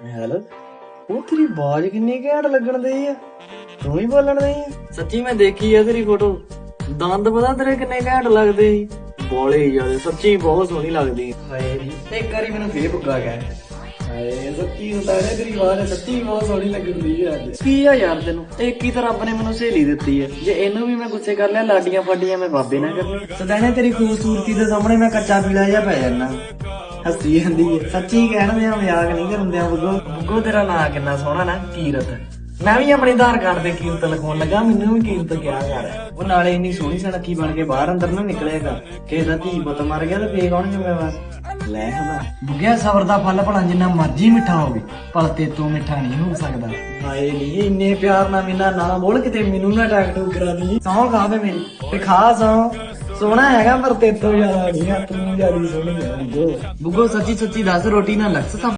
Hello ਉਹ ਤੇਰੀ ਬਾਜ ਕਿੰਨੀ ਘੈਂਟ ਲੱਗਣ ਦੀ ਆ। ਤੂੰ ਹੀ ਬੋਲਣ ਦੀ ਆ। ਸੱਚੀ ਮੈਂ ਦੇਖੀ ਆ ਤੇਰੀ ਫੋਟੋ ਦੰਦ ਪਤਾ ਤੇਰੇ ਕਿੰਨੇ ਘੈਂਟ ਲੱਗਦੇ ਸੀ। ਬੋਲੇ ਯਾਰ ਸੱਚੀ ਬਹੁਤ ਸੋਹਣੀ ਲੱਗਦੀ ਹਾਏ ਇੱਕ ਵਾਰੀ ਮੈਨੂੰ ਫੇਰ ਪੁੱਗਾ ਗਿਆ। ਹਾਏ ਸੱਚੀ ਉਤਾਰੇ ਤੇਰੀ ਆਵਾਜ਼ ਸੱਚੀ ਬਹੁਤ ਸੋਹਣੀ ਲੱਗਦੀ ਆ ਅੱਜ। ਕੀ ਆ ਯਾਰ ਤੈਨੂੰ? ਇੱਕ ਹੀ ਤਾਂ ਰੱਬ ਨੇ ਮੈਨੂੰ ਸਹੇਲੀ ਦਿੱਤੀ ਹੈ ਜੇ ਇਹਨੂੰ ਵੀ ਮੈਂ ਗੁੱਸੇ ਕਰ ਲਿਆ ਲਾਡੀਆਂ ਫਾਡੀਆਂ ਮੈਂ ਬਾਬੇ ਨਾ ਕਰਨੀ ਸਦਾਨੇ ਤੇਰੀ ਖੂਬਸੂਰਤੀ ਦੇ ਸਾਹਮਣੇ ਮੈਂ ਕੱਚਾ ਪੀਲਾ ਜਿਹਾ ਪੈ ਜਾਣਾ ਹੱਸੀ ਜਾਂਦੀ ਹੈ ਸੱਚੀ ਕਹਿਣਦੇ ਆ, ਮਜ਼ਾਕ ਨਹੀਂ ਕਰਦੇ ਆ ਬੁੱਗੋ ਬੁੱਗੋ ਤੇਰਾ ਨਾਂ ਕਿੰਨਾ ਸੋਹਣਾ ਨਾ, ਕੀਰਤ। ਮੈਂ ਵੀ ਆਪਣੇ ਆਧਾਰ ਕਾਰਡ ਤੇ ਕੀਰਤ ਲਿਖਾਉਣ ਲੱਗਾ, ਮੈਨੂੰ ਵੀ ਕੀਰਤ ਕਿਹਾ ਕਰ ਉਹ ਨਾਲੇ ਇੰਨੀ ਸੋਹਣੀ ਸੜਕੀ ਬਣ ਕੇ ਬਾਹਰ ਅੰਦਰ ਨਾ ਨਿਕਲੇਗਾ ਕਿਸੇ ਦਾ ਧੀ ਪੁੱਤ ਮਰ ਗਿਆ ਤੇ ਫੇਰ ਕੌਣ ਜ਼ਿੰਮੇਵਾਰ? ਲੈ ਹਦਾ ਬੁੱਗਿਆ ਸਬਰ ਦਾ ਫਲ ਭਲਾ ਜਿੰਨਾ ਮਰਜ਼ੀ ਮਿੱਠਾ ਹੋਵੇ, ਪਰ ਤੇ ਤੂੰ ਮਿੱਠਾ ਨਹੀਂ ਹੋ ਸਕਦਾ। ਹਾਏ ਨਹੀਂ ਇੰਨੇ ਪਿਆਰ ਨਾਲ ਮੇਰਾ ਨਾ ਬੋਲ ਕਿਤੇ ਮੈਨੂੰ ਨਾ ਟੈਕ ਟੂਕ ਕਰਾ ਦੀ। ਸੌਂ ਖਾਵੇ ਮੇਰੀ, ਤੇ ਖਾ ਸੌਂ। ਸੋਹਣਾ ਹੈਗਾ ਪਰ ਤੇਤੋਂ ਜ਼ਿਆਦਾ ਨਹੀਂ ਆ ਤੂੰ ਜ਼ਿਆਦਾ ਸੋਹਣੀ ਹੈ ਬੁੱਗੋ ਸੱਚੀ ਸੱਚੀ ਦੱਸ, ਰੋਟੀ ਨਾਲ ਲਕਸ